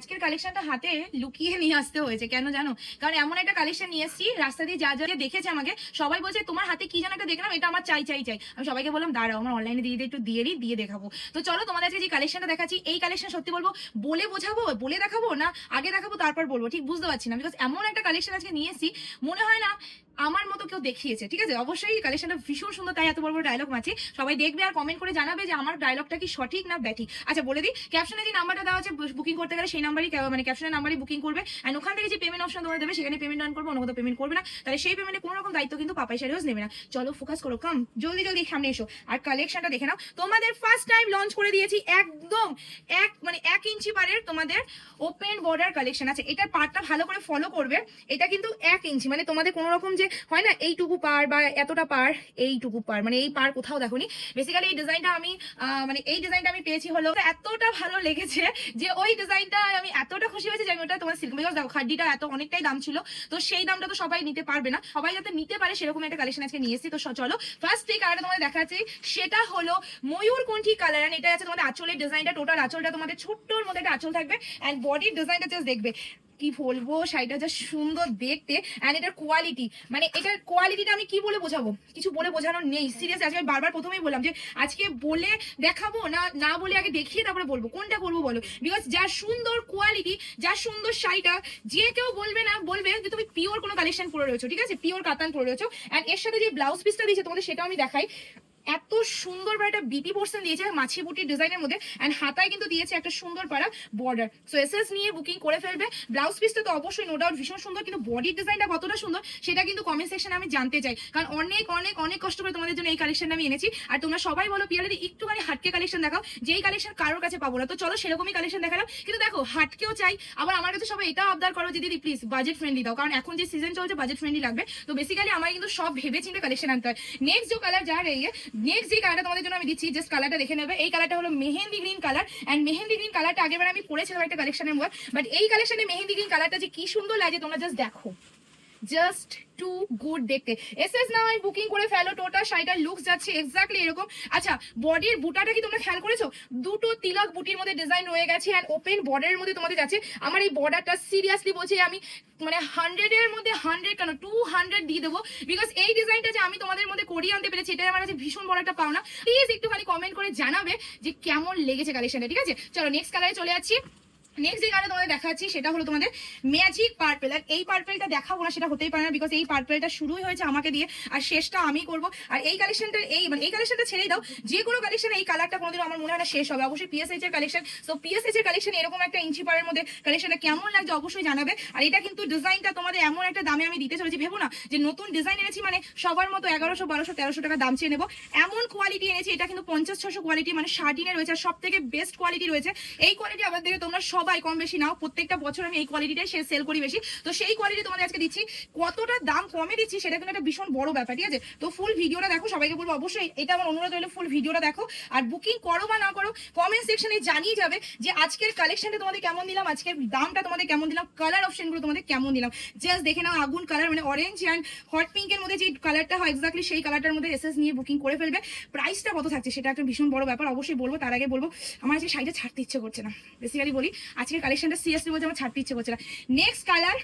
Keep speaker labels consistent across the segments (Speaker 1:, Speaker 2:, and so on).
Speaker 1: আজকের কালেকশনটা হাতে লুকিয়ে নিয়ে আসতে হয়েছে, কেন জানো? কারণ এমন একটা কালেকশন নিয়ে এসেছি, রাস্তা দিয়ে যা যা দেখেছে আমাকে, সবাই বলছে, তোমার হাতে কি যেন একটা দেখলাম, এটা আমার চাই চাই চাই। আমি সবাইকে বললাম, দাঁড়াও, আমার অনলাইনে দিয়ে একটু দিয়ে দিই, দিয়ে দেখাবো। তো চলো তোমাদের আজকে যে কালেকশনটা দেখাচ্ছি, এই কালেকশন সত্যি বলব, বলে বোঝাবো, বলে দেখাবো না আগে দেখাবো, তারপর বলব, ঠিক বুঝতে পারছি না। বিকজ এমন একটা কালেকশন আজকে নিয়ে এসেছি, মনে হয় না আমার মতো কেউ দেখিয়েছে, ঠিক আছে? অবশ্যই কালেকশনটা ভীষণ সুন্দর, তাই এত বড় বড় ডায়লগ মাছি সবাই দেখবে আর কমেন্ট করে জানাবে যে আমার ডায়লগটা কি সঠিক না ব্যাঠিক। আচ্ছা বলে দিই ক্যাপশনে যে নাম্বারটা দেওয়া আছে বুকিং করতে গেলে সেই নাম্বারই মানে ক্যাপশনের নাম্বারই বুকিং করবে। আর ওখান থেকে যে পেমেন্ট অপশন তোমরা দেবে, সেখানে পেমেন্ট অন করবে অন্য কোথাও পেমেন্ট করবে না। তাহলে সেই পেমেন্টে কোনো রকম দায়িত্ব কিন্তু পাপাই সারিওস নেবে না। চলো ফোকাস করো কাম জলদি জলদি সামনে এসো। আর কালেকশনটা দেখে নাও। তোমাদের ফার্স্ট টাইম লঞ্চ করে দিয়েছি একদম এক মানে এক ইঞ্চি পারের তোমাদের ওপেন বর্ডার কালেকশন আছে। এটার পার্টটা ভালো করে ফলো করবে। এটা কিন্তু এক ইঞ্চি মানে তোমাদের কোনো রকম যে হয় না এইটুকু পার বা এতটা পার, এইটুকু পার মানে এই পার কোথাও দেখোনি। বেসিক্যালি এই ডিজাইনটা আমি মানে এই ডিজাইনটা আমি পেয়েছি হলো এতটা ভালো লেগেছে যে ওই ডিজাইনটা আমি এতটা খুশি হয়েছে যে আমি ওটা তোমার সিল্ক বিকজ দেখো, খাড্ডিটা এত অনেকটাই দাম ছিল। তো সেই দামটা তো সবাই নিতে পারবে না। সবাই যাতে নিতে পারে সেরকম একটা কালেকশন আজকে নিয়ে এসেছি। তো চলো ফার্স্ট যে কালারটা তোমাদের দেখাচ্ছি, সেটা হলো ময়ূর কণ্ঠী কালার এন্ড এটা আছে তোমাদের আঁচলের ডিজাইনটা টোটাল আঁচলটা তোমাদের ছোট্টর মধ্যে একটা আঁচল থাকবে এন্ড বডির ডিজাইনটা জাস্ট দেখবে। কি বলব? শাড়িটা যা সুন্দর দেখতে অ্যান্ড এটার কোয়ালিটি মানে এটার কোয়ালিটিটা আমি কি বলে বোঝাবো? কিছু বলে বোঝানোর নেই। সিরিয়াস আজকে আমি বারবার প্রথমেই বললাম যে আজকে বলে দেখাবো না না বলে আগে দেখিয়ে তারপরে বলব। কোনটা করব বলো? বিকজ যা সুন্দর কোয়ালিটি যা সুন্দর শাড়িটা, যে কেউ বলবে না, বলবে যে তুমি পিওর কোনো কালেকশন পরে রয়েছো, ঠিক আছে? পিওর কাতান পরে রয়েছো। এন্ড এর সাথে যে ব্লাউজ পিসটা দিয়েছে তোমাদের, সেটাও আমি দেখাই। এত সুন্দর একটা বিপি পোর্শন দিয়েছে মাছি বুটির ডিজাইনের মধ্যে অ্যান্ড হাতায় কিন্তু দিয়েছে একটা সুন্দর পাড়া বর্ডার সো এসএস নিয়ে বুকিং করে ফেলবে। ব্লাউজ পিসটা তো অবশ্যই নো ডাউট ভীষণ সুন্দর, কিন্তু বডির ডিজাইনটা কতটা সুন্দর সেটা কিন্তু কমেন্ট সেকশনে আমি জানতে চাই। কারণ অনেক অনেক অনেক কষ্ট করে তোমাদের জন্য এই কালেকশনটা আমি এনেছি। আর তোমরা সবাই বলো পিয়ালি একটুখানি হাটকে কালেকশন দেখাও। যেই কালেকশন কারোর কাছে পাবো না। তো চলো সেরকমই কালেকশন দেখালাম। কিন্তু দেখো, হাটকেও চাই। আবার আমার কাছে সবাই এটা আবদার করো যে দিদি প্লিজ বাজেট ফ্রেন্ডলি দাও। কারণ এখন যে সিজন চলছে বাজেট ফ্রেন্ডলি লাগবে। তো বেসিক্যালি আমার কিন্তু সব ভেবে চিন্তে কালেকশন আনতে হয়। নেক্সট যে কালার যা রে নেক্সট যে কালারটা তোমাদের জন্য আমি দিচ্ছি জাস্ট কালারটা দেখে নেবে। এই কালারটা হলো mehendi green colour and mehendi green কালারটা আগেবার আমি পরেছিলাম একটা কালেকশনের মধ্যে বাট এই কালেকশনে মেহেন্দি গ্রিন কালারটা যে কি সুন্দর লাগে তোমরা জাস্ট দেখো। জাস্ট টু গুড দেখতে। এস এস না বুকিং করে ফেলো টোটাল শাড়িটার লুকস যাচ্ছে এক্স্যাক্টলি এরকম। আচ্ছা বডির বুটাটা কি তোমরা খেয়াল করেছ? দুটো তিলক বুটির মধ্যে ডিজাইন রয়ে গেছে অ্যান্ড ওপেন বর্ডারের মধ্যে তোমাদের যাচ্ছে। আমার এই বর্ডারটা সিরিয়াসলি বলছি, আমি মানে হান্ড্রেড এর মধ্যে হান্ড্রেড কেন টু হান্ড্রেড দিয়ে দেবো। বিকজ এই ডিজাইনটা যে আমি তোমাদের মধ্যে করিয়ে আনতে পেরেছি, এটাই আমার কাছে ভীষণ বড় একটা পাওনা। প্লিজ একটুখানি কমেন্ট করে জানাবে যে কেমন লেগেছে কালেকশনটা ঠিক আছে? চলো নেক্সট কালারে চলে যাচ্ছি। নেক্সট যে কালার তোমাদের দেখাচ্ছি, সেটা হলো তোমাদের ম্যাজিক পার্পেল আর এই পার্পেলটা দেখাবো না, সেটা হতেই পারে না বিকজ এই পার্পেলটা শুরুই হয়েছে আমাকে দিয়ে, আর শেষটা আমি করব। আর এই কালেকশনটা এই মানে এই কালেকশনটা ছেড়েই দাও, যে কোনো কালেকশন এই কালারটা কোনোদিন আমার মনে হয় না শেষ হবে। অবশ্যই পিএসএইচ এর কালেকশন সো পিএসএইচ এর কালেকশন এরকম একটা ইঞ্চি পারের মধ্যে কালেকশনটা কেমন লাগছে অবশ্যই জানাবে। আর এটা কিন্তু ডিজাইনটা তোমাদের এমন একটা দামে আমি দিতে চলেছি, ভেবো না, যে নতুন ডিজাইন এনেছি মানে সবার মতো এগারোশো, বারোশো, তেরোশো টাকা দাম চেয়ে নেব। এমন কোয়ালিটি এনেছি, এটা কিন্তু পঞ্চাশ ছশো কোয়ালিটি মানে শার্টিনে রয়েছে, আর সব থেকে বেস্ট কোয়ালিটি রয়েছে। এই কোয়ালিটি আমাদের তোমরা সবাই কম বেশি নাও, প্রত্যেকটা বছর আমি এই কোয়ালিটিটাই সেল করি বেশি। তো সেই কোয়ালিটি তোমাদের আজকে দিচ্ছি। কতটা দাম কমে দিচ্ছি সেটা কিন্তু একটা ভীষণ বড় ব্যাপার, ঠিক আছে? তো ফুল ভিডিওটা দেখো, সবাইকে বলব অবশ্যই, এটা আমার অনুরোধ হলো ফুল ভিডিওটা দেখো। আর বুকিং করো বা না করো কমেন্ট সেকশনে জানিয়ে যাবে যে আজকের কালেকশনটা তোমাদের কেমন দিলাম, আজকের দামটা তোমাদের কেমন দিলাম কালার অপশনগুলো তোমাদের কেমন দিলাম। জাস্ট দেখে নাও আগুন কালার মানে অরেঞ্জ অ্যান্ড হট পিঙ্কের মধ্যে যে কালারটা হয় এক্স্যাক্টলি সেই কালারটার মধ্যে এসএস নিয়ে বুকিং করে ফেলবে। প্রাইসটা কত থাকছে সেটা একটা ভীষণ বড় ব্যাপার, অবশ্যই বলব, তার আগে বলব, আমার আজকে শাড়িটা ছাড়তে ইচ্ছে করছে না। বেসিক্যালি বলি আজকের কালেকশনটা সিরিয়াসলি বলছে আমার ছাড়তে ইচ্ছে করছে না। নেক্সট কালার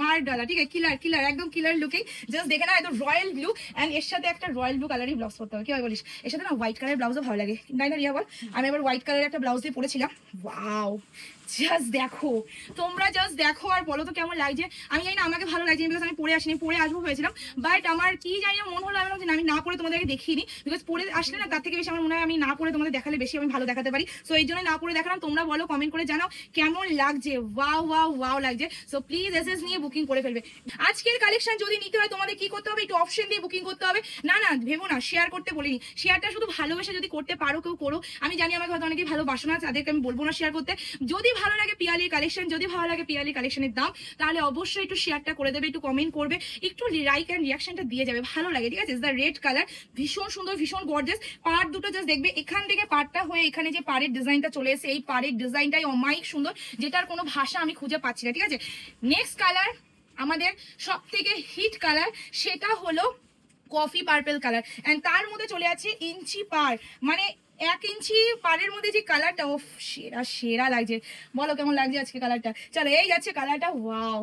Speaker 1: মার ডলা ঠিক আছে? কিলার কিলার একদম কিলার লুকিং জাস্ট দেখে না একদম রয়্যাল ব্লু অ্যান্ড এর সাথে একটা রয়্যাল ব্লু কালারই ব্লাউজ পরতে হবে, কি হয় বলিস? এর সাথে না হোয়াইট কালার ব্লাউজও ভালো লাগে। তাই না রিয়া বল আমি এবার হোয়াইট কালারের একটা ব্লাউজ দিয়ে পরেছিলাম ওয়াও জাস্ট দেখো। তোমরা জাস্ট দেখো আর বলো তো কেমন লাগছে? আমি জানি না আমাকে ভালো লাগছে বিকজ আমি পরে আসিনি পরে আসব ভেবেছিলাম। বাট আমার কি জানি না মনে হলো আমি না, আমি না পরে তোমাদেরকে দেখিয়ে নিই বিকজ পরে আসলে না তার থেকে বেশি আমার মনে হয় আমি না পরে তোমাদের দেখালে বেশি আমি ভালো দেখাতে পারি। সো এই জন্য না পরে দেখালাম। তোমরা বলো কমেন্ট করে জানাও কেমন লাগছে। ওয়াও ওয়াও ওয়াও লাগছে। সো প্লিজ এস এস নিয়ে বুকিং করে ফেলবে। আজকের কালেকশন যদি নিতে হয় তোমাদের কি করতে হবে? একটু অপশন দিয়ে বুকিং করতে হবে। না না ভেবো না শেয়ার করতে বলিনি। শেয়ারটা শুধু ভালোবেসে যদি করতে পারো কেউ করো। আমি জানি আমাকে হয়তো অনেকেই ভালোবাসো না তাদেরকে আমি বলব না শেয়ার করতে। যদি ভালো লাগে পিয়ালির কালেকশন যদি ভালো লাগে পিয়ালির কালেকশনের দাম, তাহলে অবশ্যই একটু শেয়ারটা করে দেবে, একটু কমেন্ট করবে, একটু লাইক অ্যান্ড রিয়াকশনটা দিয়ে যাবে, ভালো লাগে, ঠিক আছে? দ্য রেড কালার ভীষণ সুন্দর, ভীষণ গর্জেস পার্ট দুটো জাস্ট দেখবে, এখান থেকে পার্টটা হয়ে এখানে যে পাড়ের ডিজাইনটা চলে এসে এই পাড়ের ডিজাইনটাই অমায়িক সুন্দর, যেটার কোনো ভাষা আমি খুঁজে পাচ্ছি না, ঠিক আছে? নেক্সট কালার আমাদের সব থেকে হিট কালার সেটা হলো কফি পার্পেল কালার। অ্যান্ড তার মধ্যে চলে আছে ইঞ্চি পার। মানে এক ইঞ্চি পারের মধ্যে যে কালারটা ও সেরা সেরা লাগছে। বলো কেমন লাগছে আজকে কালারটা? চলো, এই যাচ্ছে কালারটা, ওয়াও।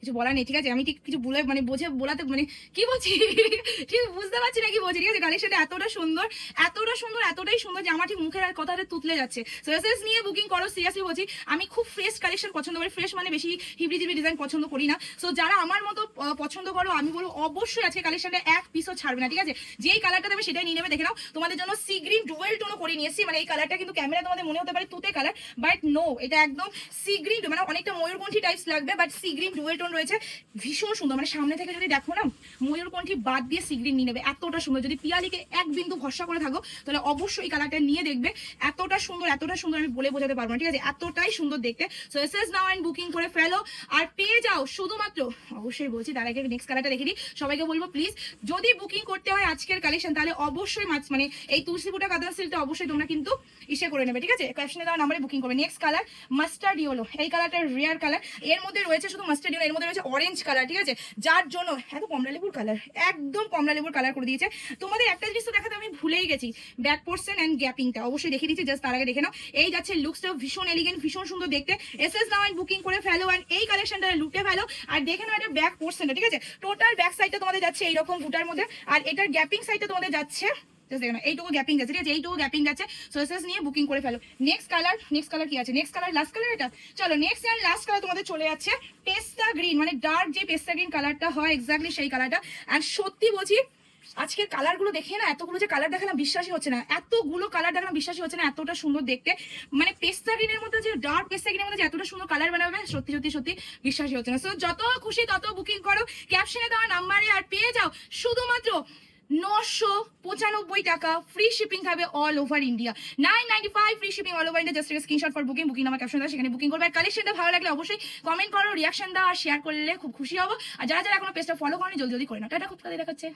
Speaker 1: কিছু বলার নেই, ঠিক আছে? আমি ঠিক কিছু বলে মানে বোঝে, বলাতে মানে কি বলছি? ঠিক বুঝতে পারছি না কি বলছি, ঠিক আছে? কালেকশনটা এতটা সুন্দর এতটা সুন্দর, এতটাই সুন্দর যে আমার ঠিক মুখের আর কথাটা তুতলে যাচ্ছে। সোয়েসেস নিয়ে বুকিং করো সিরিয়াসলি বলছি, আমি খুব ফ্রেশ কালেকশন পছন্দ করি ফ্রেশ মানে বেশি হিবড়ি জিবি ডিজাইন পছন্দ করি না। সো যারা আমার মতো পছন্দ করো, আমি বলব অবশ্যই আজকে কালেকশনটা এক পিসও ছাড়বে না, ঠিক আছে? যেই কালারটা দেবে সেটাই নিয়ে নেবে, দেখে নাও। তোমাদের জন্য সি গ্রিন ডুয়েল টোনও করে নিয়ে এসেছি মানে এই কালারটা কিন্তু ক্যামেরা তোমাদের মনে হতে পারে তুতে কালার বাট নো এটা একদম সি গ্রিন মানে অনেকটা ময়ূরকণ্ঠী টাইপস লাগবে but sea green dual tone রয়েছে। ভীষণ সুন্দর মানে সামনে থেকে যদি দেখো না, ময়ূরকণ্ঠী বাদ দিয়ে সি গ্রিন নিয়ে নেবে। এতটা সুন্দর। যদি পিয়ালিকে এক বিন্দু ভরসা করে থাকো, তাহলে অবশ্যই কালারটা নিয়ে দেখবে। এতটা সুন্দর এতটা সুন্দর আমি বলে বোঝাতে পারব না, ঠিক আছে? এতটাই সুন্দর দেখতে। So S S now and booking করে ফেলো। আর পেয়ে যাও শুধুমাত্র, অবশ্যই বলছি, তার আগে নেক্সট কালারটা দেখে দিই। সবাইকে বলব প্লিজ যদি বুকিং করতে হয় আজকের কালেকশন তাহলে অবশ্যই মাছ মানে এই তুলসীপুটা কাতান সিল্কটা অবশ্যই তোমরা কিন্তু ইসে করে নেবে, ঠিক আছে? ক্যাপশনে দেওয়া নাম্বারে বুকিং করবে। নেক্সট কালার মাস্টার্ড ইয়েলো এই কালারটা রেয়ার কালারের মধ্যে রয়েছে শুধু মাস্টার্ড ইয়েলো এর মধ্যে রয়েছে অরেঞ্জ কালার ঠিক আছে? যার জন্য, এত কমলা লেবুর কালার একদম কমলা লেবুর কালার করে দিয়েছে। তোমাদের একটা জিনিস তো দেখাতে আমি ভুলেই গেছি। ব্যাক পোর্শন অ্যান্ড গ্যাপিংটা অবশ্যই দেখে দিচ্ছি জাস্ট তার আগে দেখে নাও। এই যাচ্ছে লুকসটা ভীষণ এলিগেন্ট ভীষণ সুন্দর দেখতে। এস এস নাও বুকিং করে ফেলো অ্যান্ড এই কালেকশনটা লুটে ফেলো। আর দেখে নাও এটা ব্যাক পোর্শনটা ঠিক আছে? টোটাল ব্যাক সাইডটা তোমাদের যাচ্ছে এইরকম বুটার মধ্যে। আর এটার গ্যাপিং সাইডটা তোমাদের যাচ্ছে দেখো এইটুকু গ্যাপিং যাচ্ছে, ঠিক আছে? এইটুকু গ্যাপিং যাচ্ছে। সোয়েসেস নিয়ে বুকিং করে ফেলো। নেক্সট কালার নেক্সট কালার কি আছে? নেক্সট কালার লাস্ট কালার এটা? চলো নেক্সট অ্যান্ড লাস্ট কালার তোমাদের চলে যাচ্ছে। পেস্তা গ্রিন মানে ডার্ক যে পেস্তা গ্রিন কালারটা হয় এক্স্যাক্টলি সেই কালারটা আর সত্যি বলছি আজকের কালারগুলো দেখে না এতগুলো যে কালার দেখালাম বিশ্বাসই হচ্ছে না। এতগুলো কালার দেখালাম বিশ্বাসই হচ্ছে না এতটা সুন্দর দেখতে। মানে পেস্তা গ্রিনের মধ্যে যে ডার্ক পেস্তা গ্রিনের মধ্যে যে এতটা সুন্দর কালার বানাবে, সত্যি সত্যি সত্যি বিশ্বাসই হচ্ছে না। সো যত খুশি তত বুকিং করো। ক্যাপশনে দেওয়া নাম্বারে আর পেয়ে যাও শুধুমাত্র নশো পঁচানব্বই টাকা। ফ্রি শিপিং থাকবে all over India nine ninety five free shipping all over India just screenshot for booking booking আমার ক্যাপশন দাও সেখানে বুকিং করবে। আর কালেকশনটা ভালো লাগলে অবশ্যই কমেন্ট করো রিয়াকশন দাও আর শেয়ার করলে খুব খুশি হব। আর যারা যারা এখনও পেজটা ফলো করেনি, জলদি জলদি করে নাও। টাটা, খুব কাজে দেখাচ্ছে।